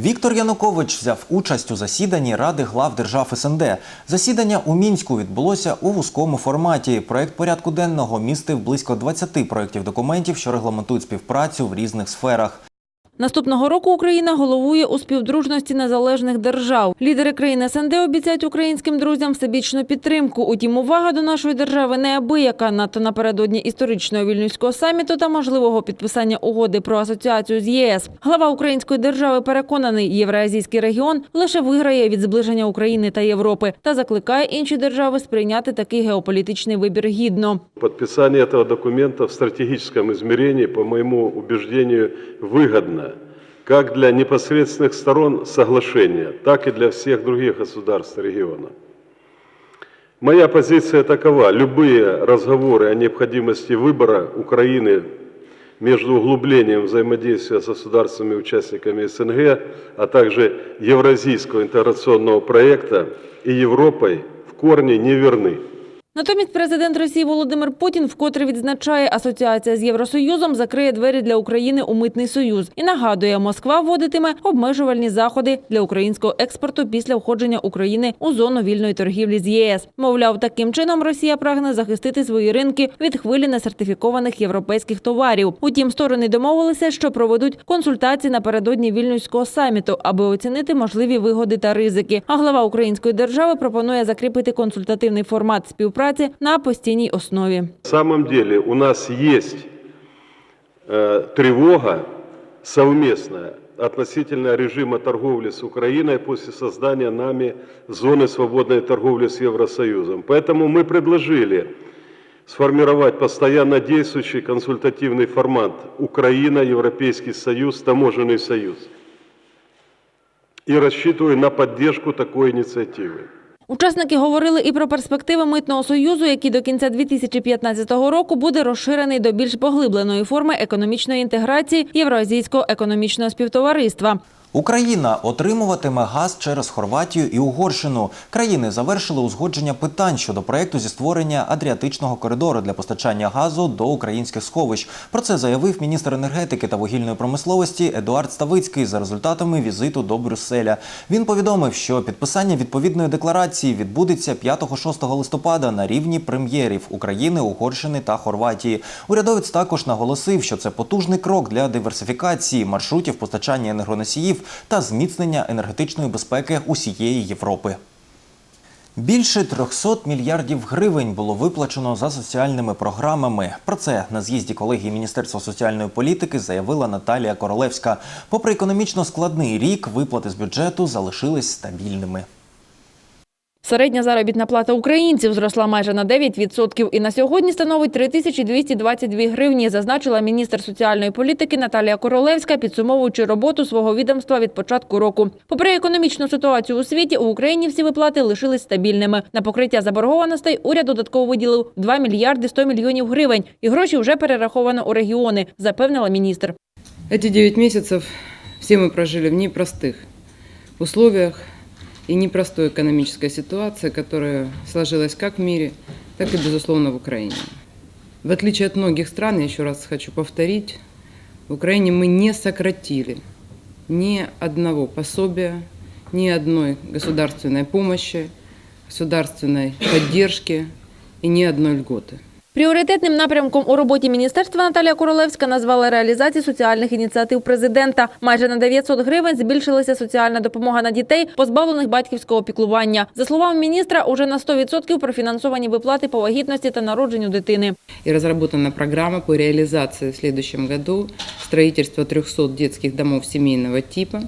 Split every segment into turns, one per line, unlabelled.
Віктор Янукович взяв участь у засіданні Ради глав держав СНД. Засідання у мінську відбулося у вузькому форматі. Проект порядку денного містив близько 20 проєктів документів, що регламентують співпрацю в різних сферах.
Наступного року Україна головує у співдружності незалежних держав. Лідери країн СНД обіцяють українським друзям всебічну підтримку. Утім, увага до нашої держави неабияка. Надто напередодні історичного вільнюського саміту та можливого підписання угоди про асоціацію з ЄС. Глава української держави переконаний, євроазійський регіон лише виграє від зближення України та Європи та закликає інші держави сприйняти такий геополітичний вибір гідно.
Подписание этого документа в стратегическом измерении, по моему убеждению, выгодно как для непосредственных сторон соглашения, так и для всех других государств региона. Моя позиция такова. Любые разговоры о необходимости выбора Украины между углублением взаимодействия с государствами-участниками СНГ, а также Евразийского интеграционного проекта и Европой в корне не верны.
Натомість президент Росії Володимир Путін вкотре відзначає, асоціація з Євросоюзом закриє двері для України у митний союз і нагадує, Москва вводитиме обмежувальні заходи для українського експорту після входження України у зону вільної торгівлі з ЄС. Мовляв, таким чином Росія прагне захистити свої ринки від хвилі несертифікованих європейських товарів. Утім, сторони домовилися, що проведуть консультації напередодні вільнюського саміту, аби оцінити можливі вигоди та ризики. А глава української держави пропонує закріпити консультативний формат співпраці на постійній основі.
На самом деле у нас есть э, тревога совместная относительно режима торговли с Украиной после создания нами зоны свободной торговли с Евросоюзом. Поэтому мы предложили сформировать постоянно действующий консультативный формат Украина, Европейский Союз, Таможенный Союз. И рассчитываю на поддержку такой инициативы.
Учасники говорили і про перспективи митного союзу, який до кінця 2015 року буде розширений до більш поглибленої форми економічної інтеграції Євроазійського економічного співтовариства.
Україна отримуватиме газ через Хорватію і Угорщину. Країни завершили узгодження питань щодо проекту зі створення адріатичного коридору для постачання газу до українських сховищ. Про це заявив міністр енергетики та вугільної промисловості Едуард Ставицький за результатами візиту до Брюсселя. Він повідомив, що підписання відповідної декларації відбудеться 5-6 листопада на рівні прем'єрів України, Угорщини та Хорватії. Урядовець також наголосив, що це потужний крок для диверсифікації маршрутів постачання енергоносіїв та зміцнення енергетичної безпеки усієї Європи. Більше 300 мільярдів гривень було виплачено за соціальними програмами. Про це на з'їзді колегії Міністерства соціальної політики заявила Наталія Королевська. Попри економічно складний рік, виплати з бюджету залишились стабільними.
Середня заробітна плата українців зросла майже на 9% і на сьогодні становить 3222 гривні, зазначила міністр соціальної політики Наталія Королевська, підсумовуючи роботу свого відомства від початку року. Попри економічну ситуацію у світі, у Україні всі виплати лишились стабільними. На покриття заборгованостей уряд додатково виділив 2 мільярди 100 мільйонів гривень, і гроші вже перераховано у регіони, запевнила міністр.
Эти 9 месяцев все мы прожили в непростых условиях И непростой экономической ситуации, которая сложилась как в мире, так и, безусловно, в Украине. В отличие от многих стран, я еще раз хочу повторить, в Украине мы не сократили ни одного пособия, ни одной государственной помощи, государственной поддержки и ни одной льготы.
Пріоритетним напрямком у роботі міністерства Наталія Королевська назвала реалізацію соціальних ініціатив президента. Майже на 900 гривень збільшилася соціальна допомога на дітей, позбавлених батьківського піклування. За словами міністра, уже на 100% профінансовані виплати по вагітності та народженню дитини.
И разработана программа по реализации в следующем году строительства 300 детских домов семейного типа.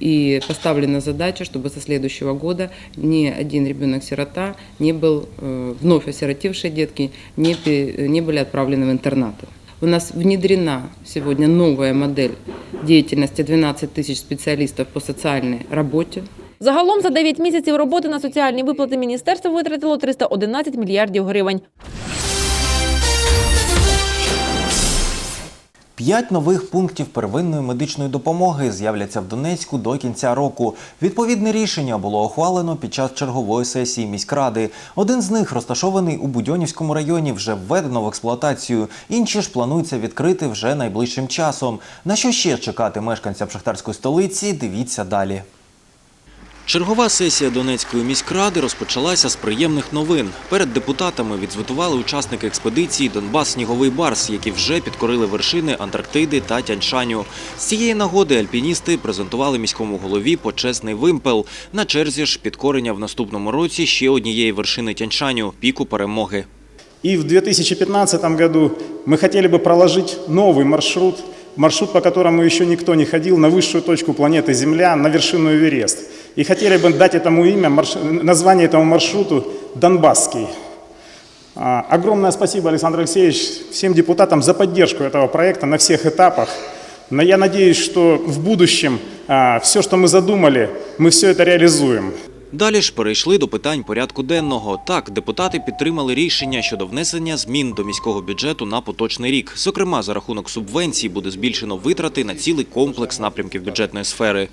И поставлена задача, чтобы со следующего года ни один ребенок-сирота не был, э, вновь осиротевшие детки, не, пе- не были отправлены в интернаты. У нас внедрена сегодня новая модель деятельности 12 тысяч специалистов по социальной работе.
Загалом за 9 місяців роботи на соціальні виплати міністерство витратило 311 мільярдів гривень.
П'ять нових пунктів первинної медичної допомоги з'являться в Донецьку до кінця року. Відповідне рішення було ухвалено під час чергової сесії міськради. Один з них розташований у Будьонівському районі, вже введено в експлуатацію. Інші ж планується відкрити вже найближчим часом. На що ще чекати мешканцям шахтарської столиці? Дивіться далі. Чергова сесія Донецької міськради розпочалася з приємних новин. Перед депутатами відзвітували учасники експедиції Донбас Сніговий Барс, які вже підкорили вершини Антарктиди та Тяньшаню. З цієї нагоди альпіністи презентували міському голові почесний вимпел. На черзі ж підкорення в наступному році ще однієї вершини Тяньшаню – піку перемоги.
И в 2015 году мы хотели бы проложить новый маршрут, маршрут, по которому еще никто не ходил, на высшую точку планеты Земля, на вершину Эверест. И хотели бы дать этому имя, марш- название этому маршруту Донбасский. А, Огромное спасибо, Александр Алексеевич, всем депутатам за поддержку этого проекта на всех этапах. Но я надеюсь, что в будущем все, что мы задумали, мы все это реализуем.
Далі ж перейшли до питань порядку денного. Так, депутати підтримали рішення щодо внесення змін до міського бюджету на поточний рік. Зокрема, за рахунок субвенцій буде збільшено витрати на цілий комплекс напрямків бюджетної сфери.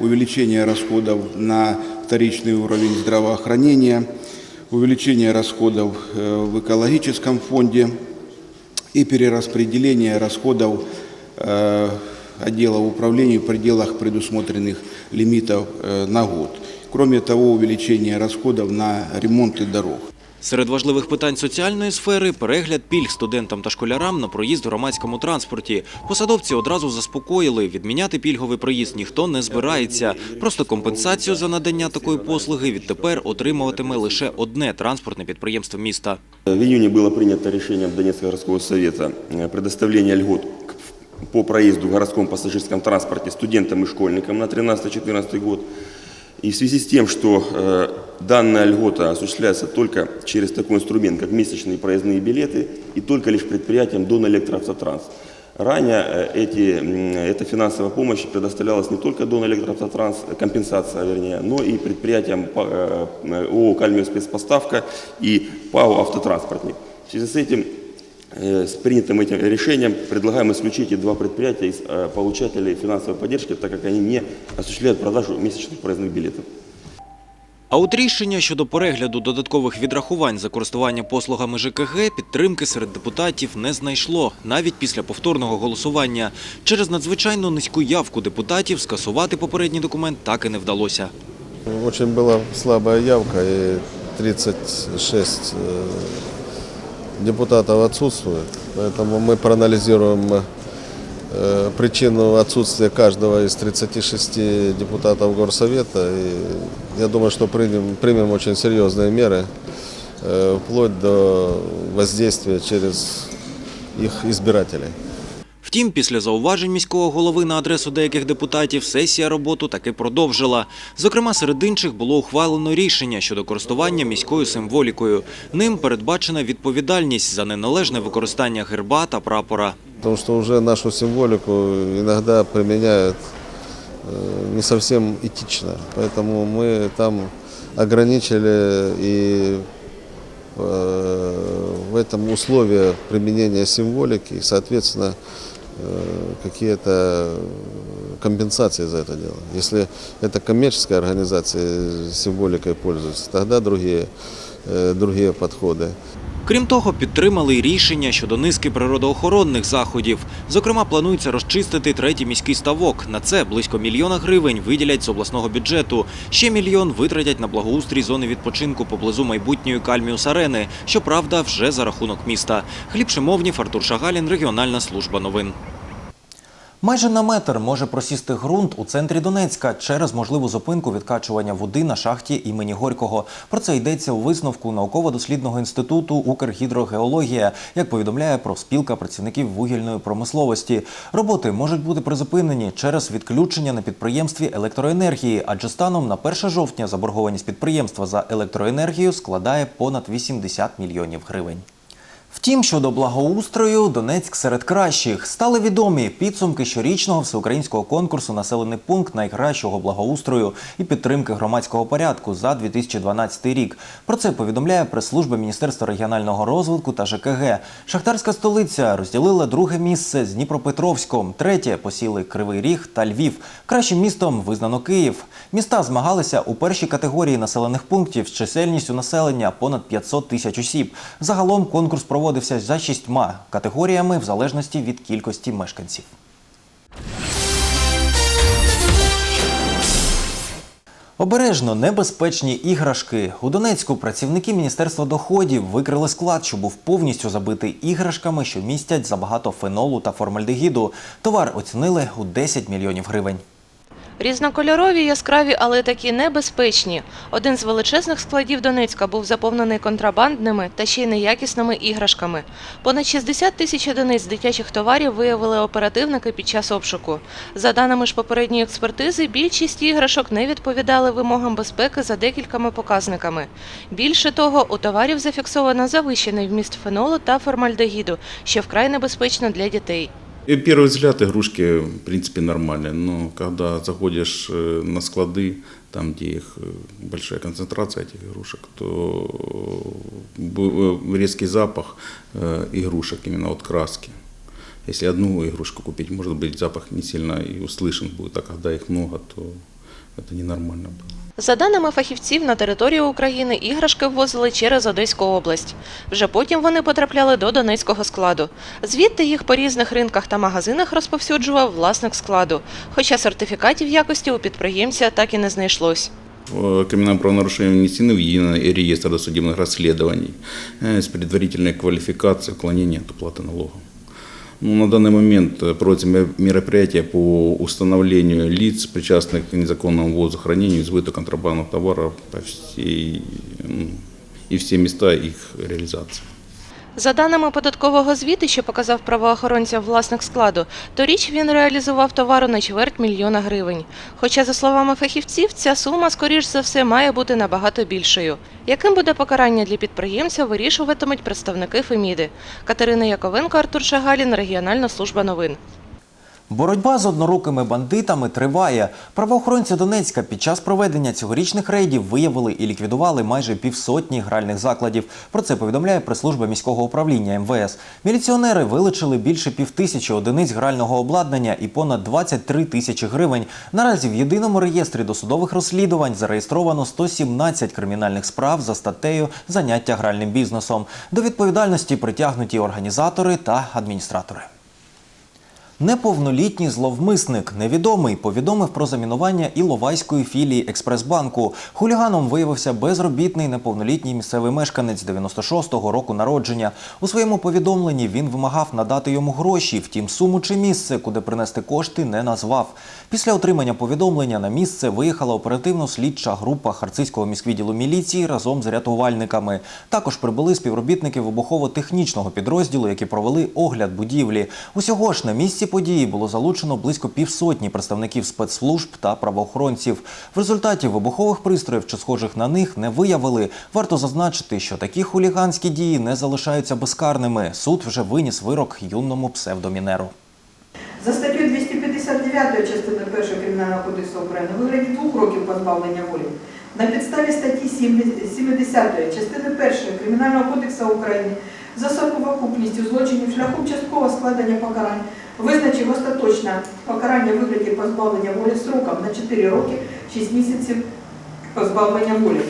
увеличение расходов на вторичный уровень здравоохранения, увеличение расходов э, в экологическом фонде и перераспределение расходов э, отдела управления в пределах предусмотренных лимитов э, на год. Кроме того, увеличение расходов на ремонты дорог.
Серед важливих питань соціальної сфери перегляд пільг студентам та школярам на проїзд у громадському транспорті. Посадовці одразу заспокоїли, відміняти пільговий проїзд ніхто не збирається. Просто компенсацію за надання такої послуги відтепер отримуватиме лише одне транспортне підприємство міста.
В июне было принято решением Донецкого городского совета э, предоставление льгот по проезду в городском пассажирском транспорте студентам и школьникам на 13-14 год. И в связи с тем, что э, данная льгота осуществляется только через такой инструмент, как месячные проездные билеты, и только лишь предприятиям Дон Электроавтотранс. Ранее э, эти, м, эта финансовая помощь предоставлялась не только Дон Электроавтотранс, э, компенсация вернее, но и предприятиям э, э, ООО «Кальмио спецпоставка» и ПАО «Автотранспортник». В связи с этим Э, С принятым этим решением предлагаем исключить эти два предприятия из э, получателей финансовой поддержки, так как они не осуществляют продажу месячных проездных билетов.
А от рішення щодо перегляду додаткових відрахувань за користування послугами ЖКГ підтримки серед депутатів не знайшло, навіть після повторного голосування. Через надзвичайно низьку явку депутатів скасувати попередній документ так і не вдалося.
Очень была слабая явка, и 36 э, депутатов отсутствует. Поэтому мы проанализируем э, причину отсутствия каждого из 36 депутатов Горсовета. И я думаю, что примем, примем очень серьезные меры, э, вплоть до воздействия через их избирателей.
Втім, після зауважень міського голови на адресу деяких депутатів сесія роботу таки продовжила. Зокрема, серед інших було ухвалено рішення щодо користування міською символікою. Ним передбачена відповідальність за неналежне використання герба та прапора.
Потому что уже нашу символику иногда применяют э, не совсем этично. Поэтому мы там ограничили и э, в этом условия применения символики, и, соответственно, э, какие-то компенсации за это дело. Если это коммерческая организация символикой пользуется, тогда другие, э, другие подходы.
Крім того, підтримали й рішення щодо низки природоохоронних заходів. Зокрема, планується розчистити третій міський ставок. На це близько мільйона гривень виділять з обласного бюджету. Ще мільйон витратять на благоустрій зони відпочинку поблизу майбутньої Кальміус Арени. Щоправда, вже за рахунок міста. Хліб Шимовнів, Артур Шагалін, регіональна служба новин. Майже на метр може просісти ґрунт у центрі Донецька через можливу зупинку відкачування води на шахті імені Горького. Про це йдеться у висновку науково-дослідного інституту Укргідрогеологія, як повідомляє профспілка працівників вугільної промисловості. Роботи можуть бути призупинені через відключення на підприємстві електроенергії, адже станом на 1 жовтня заборгованість підприємства за електроенергію складає понад 80 мільйонів гривень. Втім, щодо благоустрою, Донецьк серед кращих стали відомі підсумки щорічного всеукраїнського конкурсу Населений пункт найкращого благоустрою і підтримки громадського порядку за 2012 рік. Про це повідомляє прес-служба Міністерства регіонального розвитку та ЖКГ. Шахтарська столиця розділила друге місце з Дніпропетровськом, третє посіли Кривий Ріг та Львів. Кращим містом визнано Київ. Міста змагалися у першій категорії населених пунктів з чисельністю населення понад 500 тисяч осіб. Загалом конкурс проводився за шістьма категоріями в залежності від кількості мешканців. Обережно небезпечні іграшки. У Донецьку працівники Міністерства доходів викрили склад, що був повністю забитий іграшками, що містять забагато фенолу та формальдегіду. Товар оцінили у 10 мільйонів гривень.
Різнокольорові, яскраві, але такі небезпечні. Один з величезних складів Донецька був заповнений контрабандними та ще й неякісними іграшками. Понад 60 тисяч одиниць дитячих товарів виявили оперативники під час обшуку. За даними ж попередньої експертизи, більшість іграшок не відповідали вимогам безпеки за декількома показниками. Більше того, у товарів зафіксовано завищений вміст фенолу та формальдегіду, що вкрай небезпечно для дітей.
И первый взгляд игрушки, в принципе, нормальные, но когда заходишь э, на склады, там, где их э, большая концентрация этих игрушек, то б- э, резкий запах э, игрушек, именно от краски. Если одну игрушку купить, может быть, запах не сильно и услышан будет, а когда их много, то это ненормально было.
За даними фахівців, на територію України іграшки ввозили через Одеську область. Вже потім вони потрапляли до Донецького складу. Звідти їх по різних ринках та магазинах розповсюджував власник складу, хоча сертифікатів якості у підприємця так і не знайшлось.
Э, Криминальное правонарушение внесены в единый реестр досудебных расследований э, с предварительной квалификацией уклонения от уплаты налогов. Ну, на данный момент э, проводятся ме- мероприятия по установлению лиц, причастных к незаконному ввозу, хранению и сбыту контрабандных товаров по всей, ну, и все места их реализации.
За даними податкового звіту, що показав правоохоронцям власник складу, торіч він реалізував товару на чверть мільйона гривень. Хоча, за словами фахівців, ця сума, скоріш за все, має бути набагато більшою. Яким буде покарання для підприємця, вирішуватимуть представники Феміди. Катерина Яковенко, Артур Шагалін, Регіональна служба новин.
Боротьба з однорукими бандитами триває. Правоохоронці Донецька під час проведення цьогорічних рейдів виявили і ліквідували майже півсотні гральних закладів. Про це повідомляє прес-служба міського управління МВС. Міліціонери вилучили більше півтисячі одиниць грального обладнання і понад 23 тисячі гривень. Наразі в єдиному реєстрі досудових розслідувань зареєстровано 117 кримінальних справ за статтею заняття гральним бізнесом. До відповідальності притягнуті організатори та адміністратори. Неповнолітній зловмисник невідомий повідомив про замінування Іловайської філії Експресбанку. Хуліганом виявився безробітний неповнолітній місцевий мешканець 96-го року народження. У своєму повідомленні він вимагав надати йому гроші, втім суму чи місце, куди принести кошти, не назвав. Після отримання повідомлення на місце виїхала оперативно-слідча група Харцизького міськвідділу міліції разом з рятувальниками. Також прибули співробітники вибухово-технічного підрозділу, які провели огляд будівлі. Усього ж на місці події було залучено близько півсотні представників спецслужб та правоохоронців. В результаті вибухових пристроїв чи схожих на них не виявили. Варто зазначити, що такі хуліганські дії не залишаються безкарними. Суд вже виніс вирок юному псевдомінеру.
За статтею 259 частини 1 Кримінального кодексу України вигляді двох років позбавлення волі на підставі статті 70 частини 1 Кримінального кодексу України за совокупністю злочинів шляхом часткового складення покарань визначив остаточне покарання вигляді позбавлення волі сроком на 4 роки 6 місяців позбавлення волі.